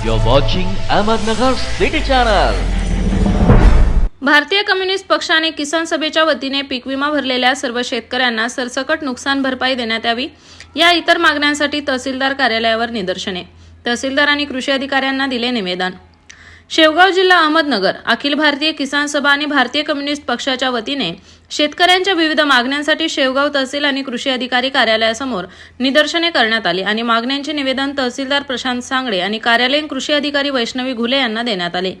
You're watching Ahmednagar City Channel. भारतीय communist पक्षाने किसान सभेच्या वतीने पीक विमा भरलेल्या सर्व शेतकऱ्यांना सरसकट नुकसान भरपाई देण्यात यावी या इतर मागण्यांसाठी तहसीलदार कार्यालयावर निदर्शने तहसीलदार आणि कृषी अधिकाऱ्यांना दिले निवेदन शेवगाव जिल्हा अहमदनगर अखिल भारतीय किसान सभा आणि भारतीय कम्युनिस्ट पक्षाच्या वतीने शेतकऱ्यांच्या विविध मागण्यांसाठी शेवगाव तहसील आणि कृषी अधिकारी कार्यालयासमोर निदर्शने करण्यात आली आणि मागण्यांचे निवेदन तहसीलदार प्रशांत सांगडे आणि कार्यालयीन कृषी अधिकारी वैष्णवी घुले यांना देण्यात आले.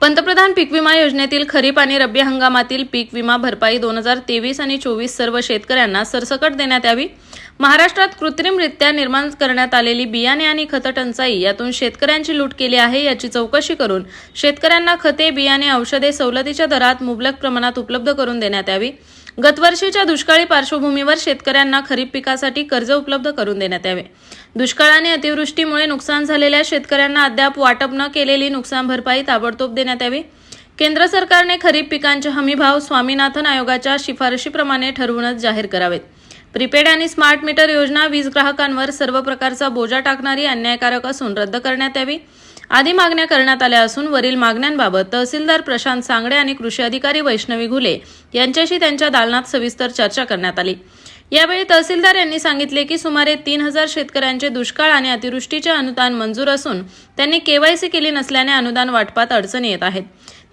पंतप्रधान पीक विमा योजनेतील खरीप आणि रब्बी हंगामातील पीक विमा भरपाई दोन हजार तेवीस आणि चोवीस सर्व शेतकऱ्यांना सरसकट देण्यात यावी. महाराष्ट्रात कृत्रिमरित्या निर्माण करण्यात आलेली बियाणे आणि खतं टंचाई यातून शेतकऱ्यांची लूट केली आहे याची चौकशी करून शेतकऱ्यांना खते बियाणे औषधे सवलतीच्या दरात मुबलक प्रमाणात उपलब्ध करून देण्यात यावी. गतवर्षीच्या दुष्काळी पार्श्वभूमीवर शेतकऱ्यांना खरीप पिकासाठी कर्ज उपलब्ध करून देण्यात यावे. दुष्काळाने अतिवृष्टीमुळे नुकसान झालेल्या शेतकऱ्यांना अद्याप वाटप न केलेली नुकसान भरपाई ताबडतोब देण्यात यावी. केंद्र सरकारने खरीप पिकांचे हमीभाव स्वामीनाथन आयोगाच्या शिफारशीप्रमाणे ठरवूनच जाहीर करावेत. प्रीपेड आणि स्मार्ट मीटर योजना वीज ग्राहकांवर सर्व प्रकारचा बोजा टाकणारी अन्यायकारक असून रद्द करण्यात यावी. आदी मागण्या करण्यात आल्या असून वरील मागण्यांबाबत तहसीलदार प्रशांत सांगडे आणि कृषी अधिकारी वैष्णवी घुले यांच्याशी त्यांच्या दालनात सविस्तर चर्चा करण्यात आली. यावेळी तहसीलदार यांनी सांगितले की सुमारे तीन हजार शेतकऱ्यांचे दुष्काळ आणि अतिवृष्टीचे अनुदान मंजूर असून त्यांनी केवायसी केली नसल्याने अनुदान वाटपात अडचणी येत आहेत.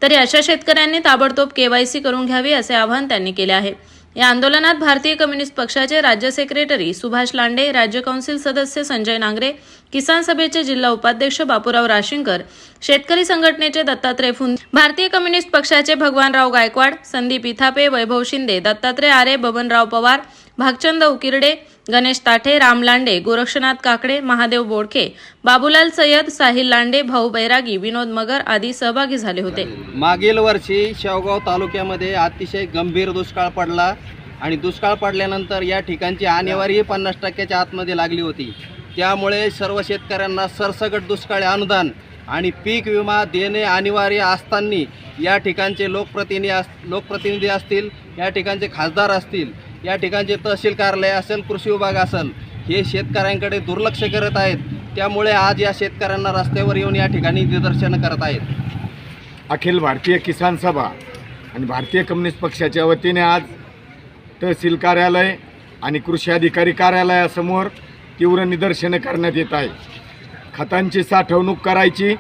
तरी अशा शेतकऱ्यांनी ताबडतोब केवायसी करून घ्यावी असे आवाहन त्यांनी केले आहे. या आंदोलनात भारतीय कम्युनिस्ट पक्षाचे राज्य सेक्रेटरी सुभाष लांडे राज्य कौन्सिल सदस्य संजय नांगरे किसान सभेचे जिल्हा उपाध्यक्ष बापूराव राशिंकर शेतकरी संघटनेचे दत्तात्रय फुंद भारतीय कम्युनिस्ट पक्षाचे भगवानराव गायकवाड संदीप इथापे वैभव शिंदे दत्तात्रय आरे बबनराव पवार भागचंद उकिरडे गणेश ताठे राम लांडे गोरक्षनाथ काकडे महादेव बोडके बाबूलाल सय्यद साहिल लांडे भाऊ बैरागी विनोद मगर आदी सहभागी झाले होते. मागील वर्षी शेवगाव तालुक्यामध्ये अतिशय गंभीर दुष्काळ पडला आणि दुष्काळ पडल्यानंतर या ठिकाणची आणेवारी पन्नास टक्क्याच्या आतमध्ये लागली होती. त्यामुळे सर्व शेतकऱ्यांना सरसकट दुष्काळी अनुदान आणि पीक विमा देणे अनिवार्य असताना या ठिकाणचे लोकप्रतिनिधी अस लोकप्रतिनिधी असतील या ठिकाणचे खासदार असतील या ठिकाणचे तहसील कार्यालय असेल कृषी विभाग असेल हे शेतकऱ्यांकडे दुर्लक्ष करत आहेत. त्यामुळे आज या शेतकऱ्यांना रस्त्यावर येऊन या ठिकाणी निदर्शनं करत आहेत. अखिल भारतीय किसान सभा आणि भारतीय कम्युनिस्ट पक्षाच्या वतीने आज तहसील कार्यालय आणि कृषी अधिकारी कार्यालयासमोर तीव्र निदर्शनं करण्यात येत आहे. खतांची साठवणूक करायची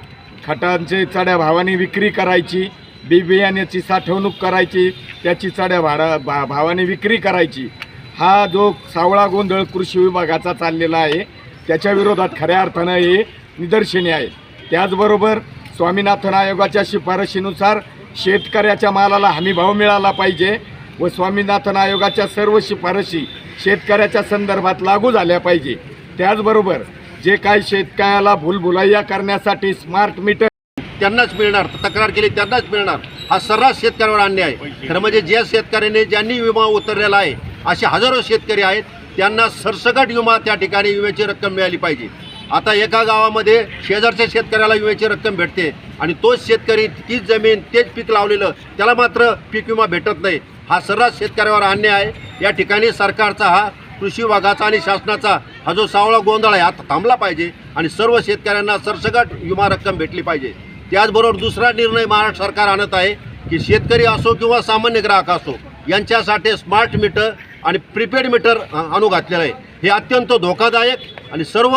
खतांची चढ्या भावाने विक्री करायची बी बियाण्याची साठवणूक करायची त्याची चढ्या भाडा भा भावाने विक्री करायची. हा जो सावळा गोंधळ कृषी विभागाचा चाललेला आहे त्याच्या विरोधात खऱ्या अर्थानं हे निदर्शने आहे त्याचबरोबर स्वामीनाथन आयोगाच्या शिफारशीनुसार शेतकऱ्याच्या मालाला हमीभाव मिळाला पाहिजे व स्वामीनाथन आयोगाच्या सर्व शिफारशी शेतकऱ्याच्या संदर्भात लागू झाल्या पाहिजे. त्याचबरोबर जे काही शेतकऱ्याला भूलभुलैया करण्यासाठी स्मार्ट मीटर त्यांनाच मिळणार तक्रार केली त्यांनाच मिळणार. हा सर्रास शेतकऱ्यावर अन्याय. आहे खरं म्हणजे ज्या शेतकऱ्याने ज्यांनी विमा उतरलेला आहे असे हजारो शेतकरी आहेत त्यांना सरसकट विमा त्या ठिकाणी विम्याची रक्कम मिळाली पाहिजे. आता एका गावामध्ये शेजारच्या शेतकऱ्याला विम्याची रक्कम भेटते आणि तोच शेतकरी तीच जमीन तेच पीक लावलेलं त्याला मात्र पीक विमा भेटत नाही. हा सर्रास शेतकऱ्यावर अन्याय आहे. या ठिकाणी सरकारचा हा कृषी विभागाचा आणि शासनाचा हा जो सावळा गोंधळ आहे आता थांबला पाहिजे आणि सर्व शेतकऱ्यांना सरसकट विमा रक्कम भेटली पाहिजे. त्याचबरोबर दुसरा निर्णय महाराष्ट्र सरकार आणत आहे की शेतकरी असो किंवा सामान्य ग्राहक असो यांच्यासाठी स्मार्ट मीटर आणि प्रीपेड मीटर आणू घातलेलं आहे. हे अत्यंत धोकादायक आणि सर्व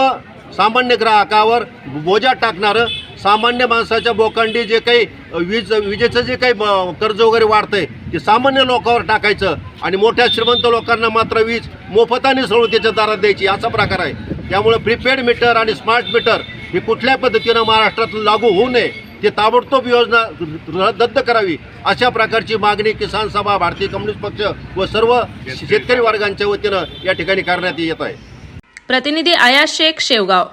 सामान्य ग्राहकावर बोजा टाकणारं सामान्य माणसाच्या बोकांडी जे काही वीज विजेचं जे काही कर्ज वगैरे वाढतंय ते सामान्य लोकांवर टाकायचं आणि मोठ्या श्रीमंत लोकांना मात्र वीज मोफताने सवलतीच्या दारात द्यायची असा प्रकार आहे. त्यामुळं प्रीपेड मीटर आणि स्मार्ट मीटर हे कुठल्या पद्धतीनं महाराष्ट्रात लागू होऊ नये ते ताबडतोब योजना रद्द करावी अशा प्रकारची मागणी किसान सभा भारतीय कम्युनिस्ट पक्ष व सर्व शेतकरी वर्गांच्या वतीनं या ठिकाणी करण्यात येत आहे. प्रतिनिधी आयाश शेख शेवगाव.